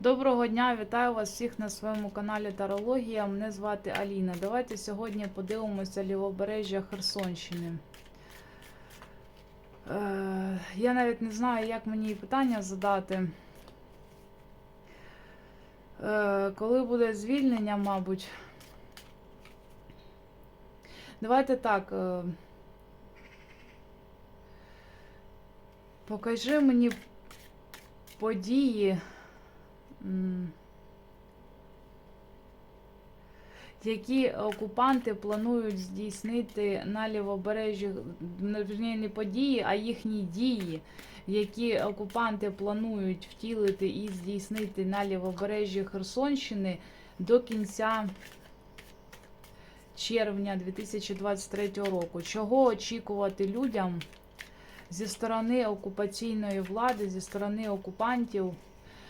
Доброго дня, вітаю вас всіх на своєму каналі Тарологія. Мене звати Аліна. Давайте сьогодні подивимося лівобережжя Херсонщини. Е, я навіть не знаю, як мені питання задати. Е, коли буде звільнення, мабуть. Давайте так. Е, покажи мені події. Які окупанти планують здійснити на лівобережжі, не події, а їхні дії, які окупанти планують втілити і здійснити на лівобережжі Херсонщини до кінця червня 2023 року. Чого очікувати людям зі сторони окупаційної влади, зі сторони окупантів?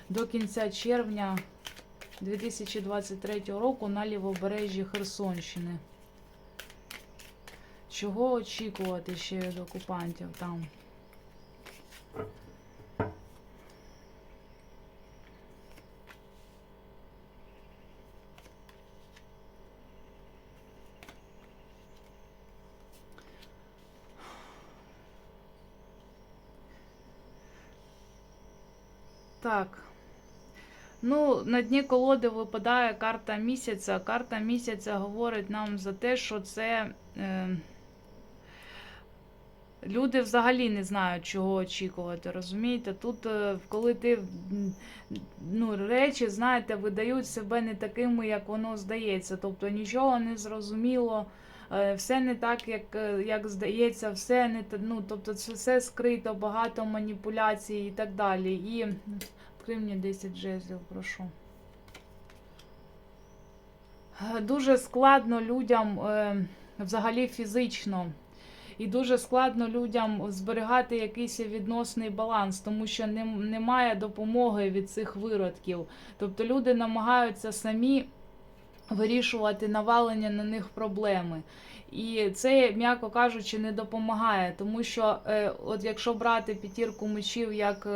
До кінця червня 2023 року на лівобережжі Херсонщини. Чого очікувати ще від окупантів там? Так. Ну, на дні колоди випадає карта місяця. Карта місяця говорить нам за те, що це е, люди взагалі не знають, чого очікувати. Розумієте? Тут, е, коли ти ну, речі, знаєте, видають себе не такими, як воно здається. Тобто нічого не зрозуміло. е, Все не так, як, е, як здається, все не ну, тобто це все скрито, багато маніпуляцій і так далі. І Відкрий мені 10 жезлів, прошу. Е, Дуже складно людям е, взагалі фізично. І дуже складно людям зберігати якийсь відносний баланс, тому що нем- немає допомоги від цих виродків. Тобто люди намагаються самі вирішувати навалення на них проблеми. І це, м'яко кажучи, не допомагає, тому що, е, от якщо брати п'ятірку мечів як.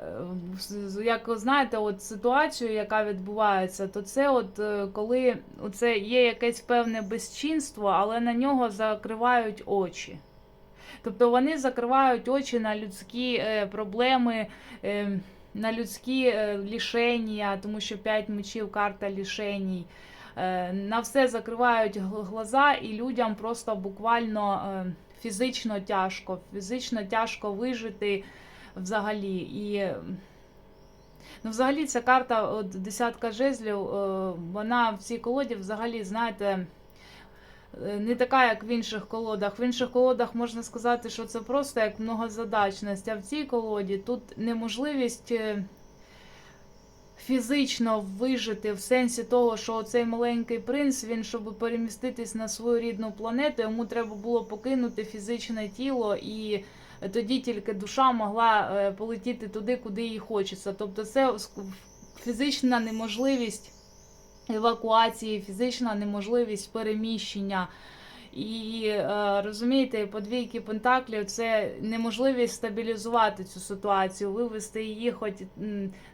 Е, як знаєте, от ситуацію, яка відбувається, то це от е, коли це є якесь певне безчинство, але на нього закривають очі. Тобто вони закривають очі на людські е, проблеми, на людські лішення, тому що 5 мечів карта лішеній. На все закривають глаза, і людям просто буквально фізично тяжко, фізично тяжко вижити взагалі. І ну, взагалі ця карта, от десятка жезлів, е, вона в цій колоді взагалі, знаєте, е, не така, як в інших колодах. В інших колодах можна сказати, що це просто як многозадачність, а в цій колоді тут неможливість. е, Фізично вижити в сенсі того, що цей маленький принц, він, щоб переміститись на свою рідну планету, йому треба було покинути фізичне тіло і тоді тільки душа могла е, полетіти туди, куди їй хочеться. Тобто, це фізична неможливість евакуації, фізична неможливість переміщення. І е, розумієте, подвійки пентаклів це неможливість стабілізувати цю ситуацію, вивести її хоч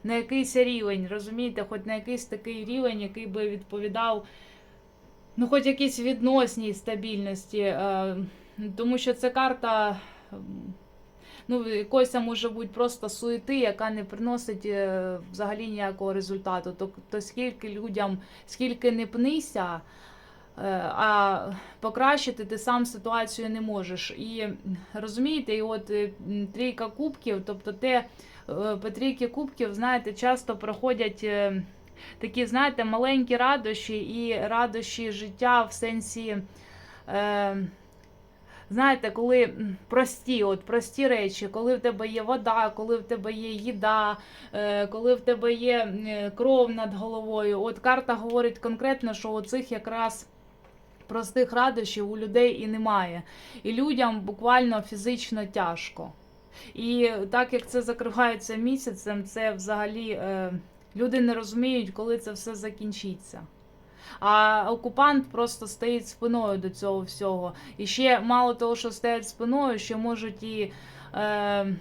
на якийсь рівень, розумієте, хоч на якийсь такий рівень, який би відповідав ну, хоч якійсь відносній стабільності. Е, тому що це карта ну, якоїсь там може бути просто суєти, яка не приносить е, взагалі ніякого результату. Тобто, скільки людям, скільки не пнися, е, а покращити ти сам ситуацію не можеш. І розумієте, і от е, трійка кубків, тобто те по трійки кубків, знаєте, часто проходять. Такі, знаєте, маленькі радощі і радощі життя в сенсі, е, знаєте, коли прості, от прості речі, коли в тебе є вода, коли в тебе є їда, е, коли в тебе є е, кров над головою. От карта говорить конкретно, що оцих якраз простих радощів у людей і немає. І людям буквально фізично тяжко. І так як це закривається місяцем, це взагалі е, люди не розуміють, коли це все закінчиться. А окупант просто стоїть спиною до цього всього. І ще мало того, що стоять спиною, ще можуть і е,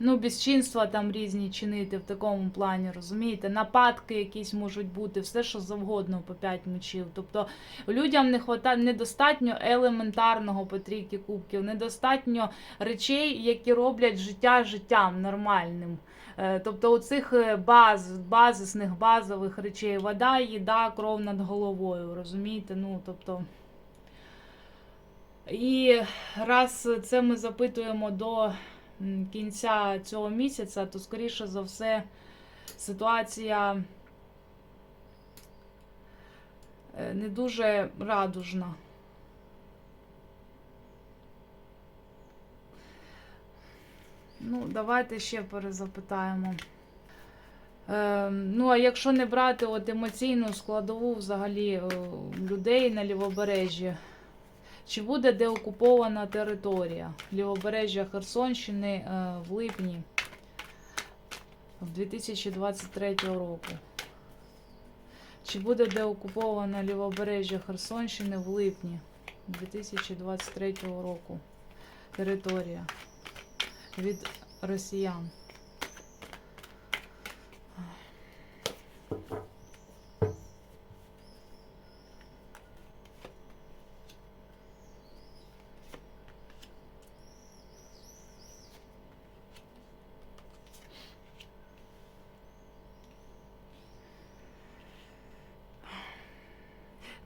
ну, безчинства там різні чинити в такому плані, розумієте? Нападки якісь можуть бути, все що завгодно по 5 мечів. Тобто людям не хватає недостатньо елементарного по трійки кубків, недостатньо речей, які роблять життя життям нормальним. Е, Тобто оцих е, баз, базисних базових речей вода, їда, кров над головою, розумієте? Ну, тобто. І раз це ми запитуємо до кінця цього місяця, то скоріше за все ситуація е, не дуже радужна. Ну, давайте ще перезапитаємо. Е, ну, а якщо не брати от емоційну складову взагалі е, людей на лівобережжі, чи буде деокупована територія лівобережжя Херсонщини е, в липні 2023 року? Чи буде деокупована лівобережжя Херсонщини в липні 2023 року? Територія від росіян?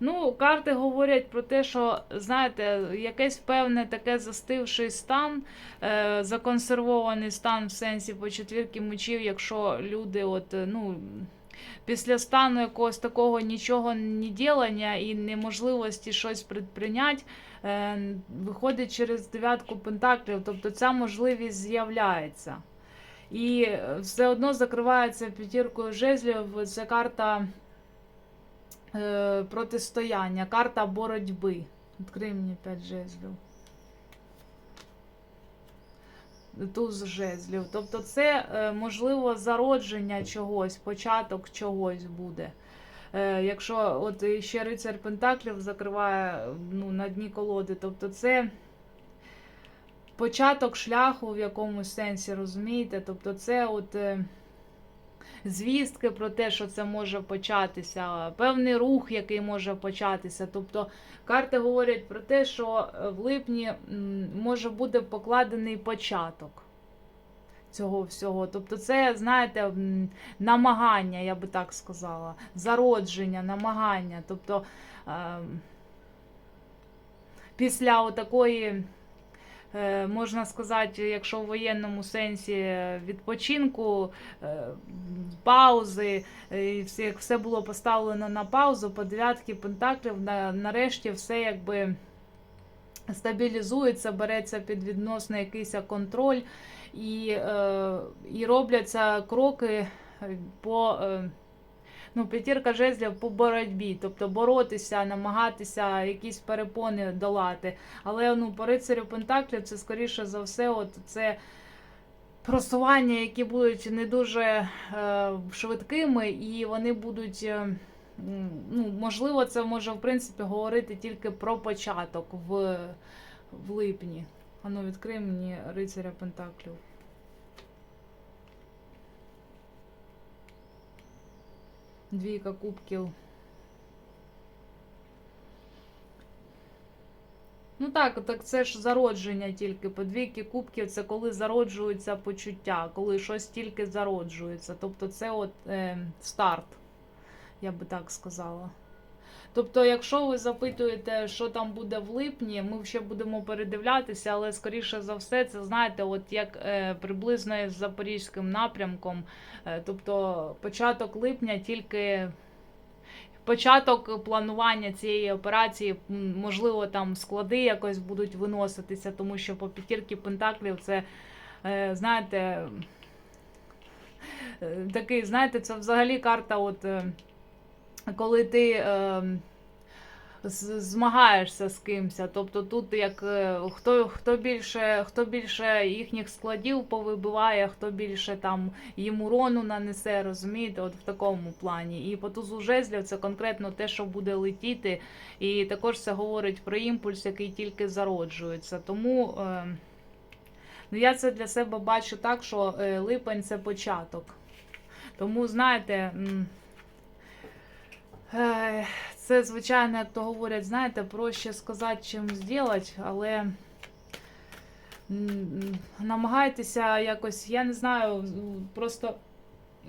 Ну, карти говорять про те, що, знаєте, якесь певне таке застивший стан, е, законсервований стан в сенсі по четвірки мечів, якщо люди, от, е, ну. Після стану якогось такого нічого не ділення і неможливості щось предприйняти, е, виходить через дев'ятку пентаклів, тобто ця можливість з'являється. І е, все одно закривається п'ятіркою жезлів. Це карта е, протистояння, карта боротьби. Відкрий мені 5 жезлів. Туз жезлів. Тобто це е, можливо зародження чогось, початок чогось буде. Е, якщо от ще рицар Пентаклів закриває ну, на дні колоди, тобто це початок шляху в якомусь сенсі, розумієте? Тобто це от. Звістки про те, що це може початися, певний рух, який може початися. Тобто карти говорять про те, що е, в липні може бути покладений початок цього всього. Тобто, це, знаєте, намагання, я би так сказала, зародження, намагання. Тобто е, після отакої. Е, Можна сказати, якщо в воєнному сенсі е, відпочинку, е, паузи, як все було поставлено на паузу, по дев'ятки пентаклів, нарешті все якби стабілізується, береться під відносно якийсь контроль і, і робляться кроки по. Ну, п'ятірка жезлів по боротьбі, тобто боротися, намагатися якісь перепони долати. Але ну, по рицарю Пентаклів це скоріше за все, от це просування, які будуть не дуже е, швидкими, і вони будуть. Е, ну, можливо, це може в принципі говорити тільки про початок в, в липні. Ану, відкрий мені рицаря Пентаклів. Двійка кубків. Ну так, так це ж зародження тільки. По двійки кубків це коли зароджуються почуття, коли щось тільки зароджується. Тобто це от е, старт, я би так сказала. Тобто, якщо ви запитуєте, що там буде в липні, ми ще будемо передивлятися, але скоріше за все, це знаєте, от як е, приблизно з запорізьким напрямком. Е, тобто початок липня тільки. Початок планування цієї операції, можливо, там склади якось будуть виноситися, тому що по п'ятірки пентаклів це, е, знаєте, е, такий, знаєте, це взагалі карта, от е, коли ти е, змагаєшся з кимось. Тобто тут як е, хто, хто, більше, хто більше їхніх складів повибиває, хто більше там їм урону нанесе, розумієте, от в такому плані. І по тузу жезлів це конкретно те, що буде летіти. І також це говорить про імпульс, який тільки зароджується. Тому. Е, Ну, я це для себе бачу так, що е, липень це початок. Тому, знаєте, це, звичайно, як то говорять, знаєте, проще сказати, чим зробити, але намагайтеся якось, я не знаю, просто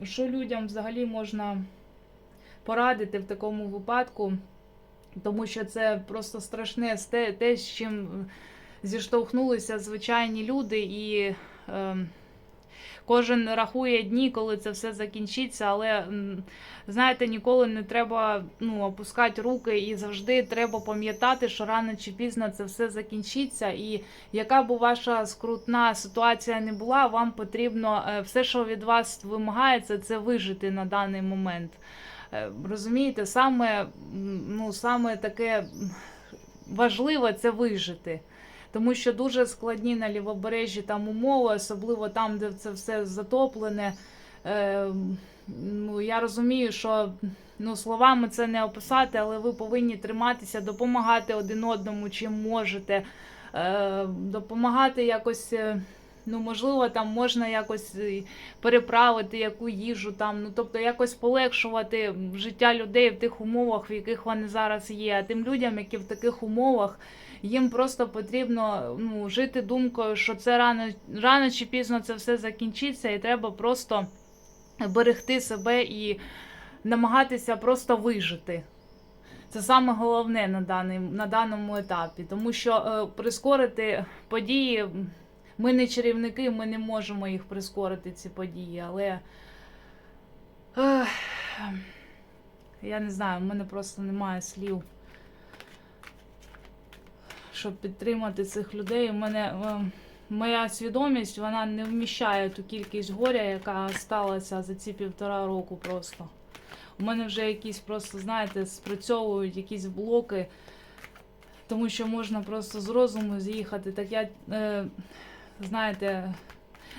що людям взагалі можна порадити в такому випадку, тому що це просто страшне те, те з чим зіштовхнулися звичайні люди, і е, кожен рахує дні, коли це все закінчиться, але знаєте, ніколи не треба ну, опускати руки і завжди треба пам'ятати, що рано чи пізно це все закінчиться. І яка б ваша скрутна ситуація не була, вам потрібно е, все, що від вас вимагається, це вижити на даний момент. Е, Розумієте, саме, ну, саме таке важливе це вижити. Тому що дуже складні на лівобережжі там умови, особливо там, де це все затоплене. Е, ну, я розумію, що ну, словами це не описати, але ви повинні триматися, допомагати один одному, чим можете, е, допомагати якось. е, Ну, можливо, там можна якось е, переправити яку їжу там, ну тобто якось полегшувати життя людей в тих умовах, в яких вони зараз є. А тим людям, які в таких умовах, їм просто потрібно ну, жити думкою, що це рано, рано чи пізно це все закінчиться, і треба просто берегти себе і намагатися просто вижити. Це саме головне на, даний, на даному етапі, тому що е, прискорити події. Ми не чарівники, ми не можемо їх прискорити, ці події, але. Я не знаю, в мене просто немає слів, щоб підтримати цих людей. У мене е, моя свідомість вона не вміщає ту кількість горя, яка сталася за ці півтора року просто. У мене вже якісь просто, знаєте, спрацьовують якісь блоки, тому що можна просто з розуму з'їхати. Так я. Е, знаєте,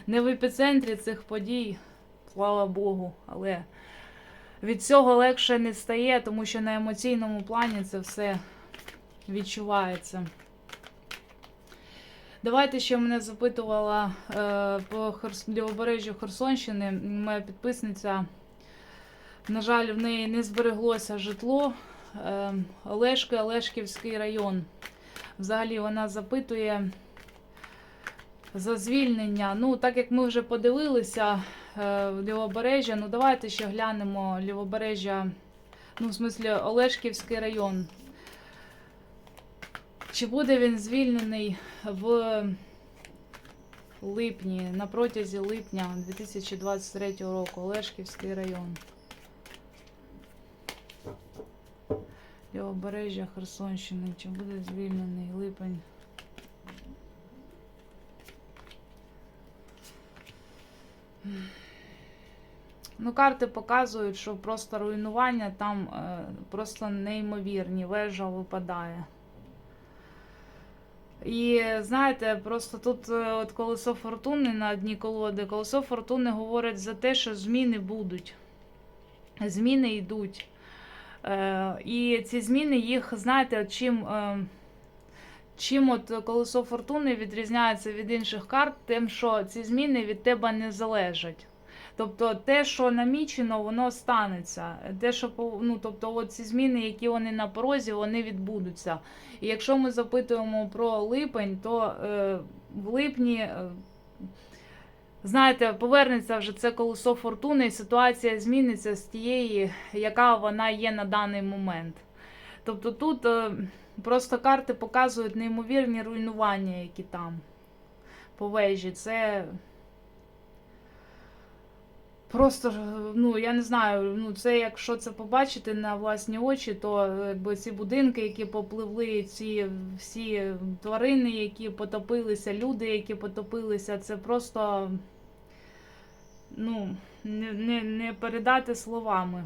не в епіцентрі цих подій, слава Богу, але від цього легше не стає, тому що на емоційному плані це все відчувається. Давайте ще мене запитувала е, по Херс... лівобережжю Херсонщини. Моя підписниця, на жаль, в неї не збереглося житло. Е, Олешки, Олешківський район. Взагалі вона запитує за звільнення. Ну, так як ми вже подивилися е, лівобережжя, ну давайте ще глянемо лівобережжя, ну, в смислі, Олешківський район. Чи буде він звільнений в липні, на протязі липня 2023 року Олешківський район. Лівобережжя Херсонщини. Чи буде звільнений липень? Ну, карти показують, що просто руйнування там е, просто неймовірні, вежа випадає. І знаєте, просто тут е, от колесо фортуни на дні колоди, колесо фортуни говорить за те, що зміни будуть. Зміни йдуть. Е, і ці зміни їх, знаєте, чим. Е, Чим от колесо фортуни відрізняється від інших карт, тим, що ці зміни від тебе не залежать. Тобто те, що намічено, воно станеться. Те, що ну, тобто, от ці зміни, які вони на порозі, вони відбудуться. І якщо ми запитуємо про липень, то е, в липні, е, знаєте, повернеться вже це колесо фортуни, і ситуація зміниться з тієї, яка вона є на даний момент. Тобто тут. Е, Просто карти показують неймовірні руйнування, які там по вежі. Це просто, ну, я не знаю, ну, це якщо це побачити на власні очі, то якби ці будинки, які попливли, ці всі тварини, які потопилися, люди, які потопилися, це просто ну, не, не, не передати словами.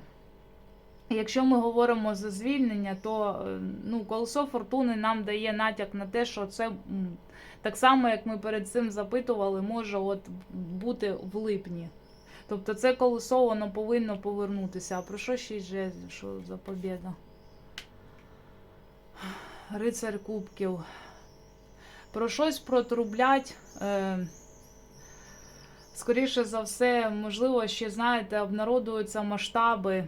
Якщо ми говоримо за звільнення, то ну, колесо фортуни нам дає натяк на те, що це так само, як ми перед цим запитували, може от бути в липні. Тобто це колесо воно повинно повернутися. А про що ще жезлів? Що за побіда? Рицар Кубків. Про щось протрублять. Е, скоріше за все, можливо, ще, знаєте, обнародуються масштаби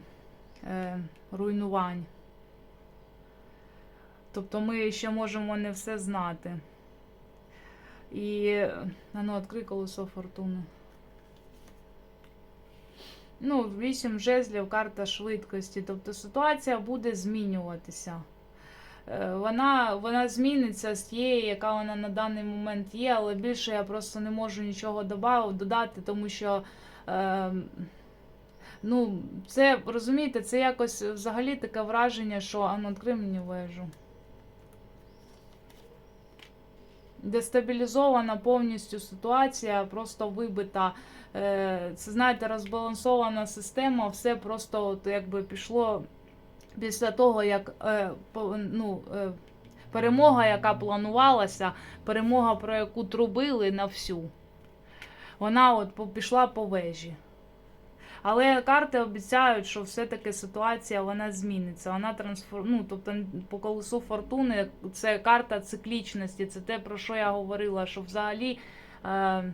е, руйнувань. Тобто ми ще можемо не все знати. І ну, відкрий колесо фортуни. Ну, 8 жезлів, карта швидкості. Тобто ситуація буде змінюватися. Е, Вона, вона зміниться з тієї, яка вона на даний момент є, але більше я просто не можу нічого додати, тому що. Е, ну, це розумієте, це якось взагалі таке враження, що а ну, відкрий мені вежу. Дестабілізована повністю ситуація, просто вибита. Е, Це, знаєте, розбалансована система, все просто от якби пішло після того, як е, ну, е, перемога, яка планувалася, перемога, про яку трубили на всю, вона от пішла по вежі. Але карти обіцяють, що все-таки ситуація вона зміниться. Вона трансформ... ну, тобто по колесу фортуни це карта циклічності. Це те, про що я говорила, що взагалі е,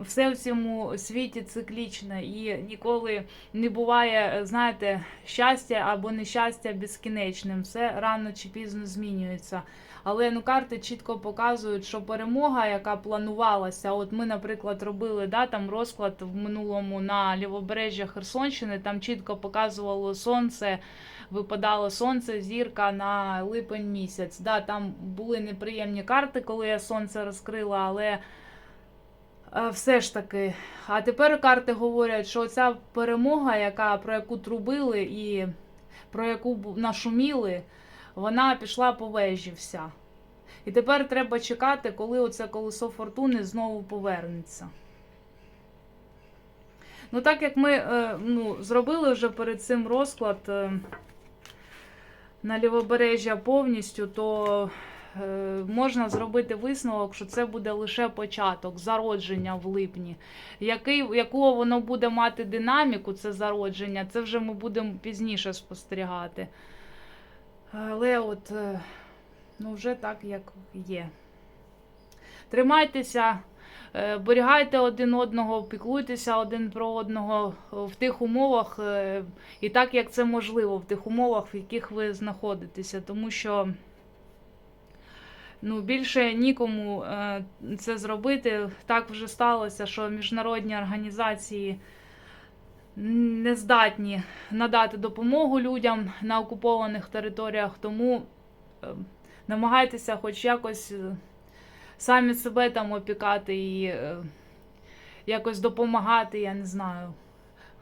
все в цьому світі циклічне і ніколи не буває, знаєте, щастя або нещастя безкінечним. Все рано чи пізно змінюється. Але ну карти чітко показують, що перемога, яка планувалася, от ми, наприклад, робили да, там розклад в минулому на лівобережжя Херсонщини, там чітко показувало сонце, випадало сонце, зірка на липень місяць. Да, там були неприємні карти, коли я сонце розкрила, але е, все ж таки. А тепер карти говорять, що ця перемога, яка, про яку трубили і про яку нашуміли, вона пішла по вежі вся. І тепер треба чекати, коли оце колесо фортуни знову повернеться. Ну, так як ми е, ну, зробили вже перед цим розклад е, на лівобережжя повністю, то е, можна зробити висновок, що це буде лише початок зародження в липні. Який, яку воно буде мати динаміку, це зародження, це вже ми будемо пізніше спостерігати. Але от, е, ну, вже так, як є. Тримайтеся, е, берігайте один одного, піклуйтеся один про одного в тих умовах, е, і так, як це можливо, в тих умовах, в яких ви знаходитеся. Тому що ну, більше нікому е, це зробити. Так вже сталося, що міжнародні організації не здатні надати допомогу людям на окупованих територіях, тому е, намагайтеся хоч якось е, самі себе там опікати і е, якось допомагати, я не знаю.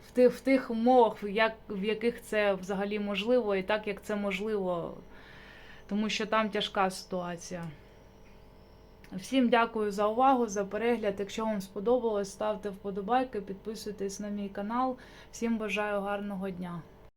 В тих, в тих умовах, як, в яких це взагалі можливо, і так як це можливо, тому що там тяжка ситуація. Всім дякую за увагу, за перегляд. Якщо вам сподобалось, ставте вподобайки, підписуйтесь на мій канал. Всім бажаю гарного дня.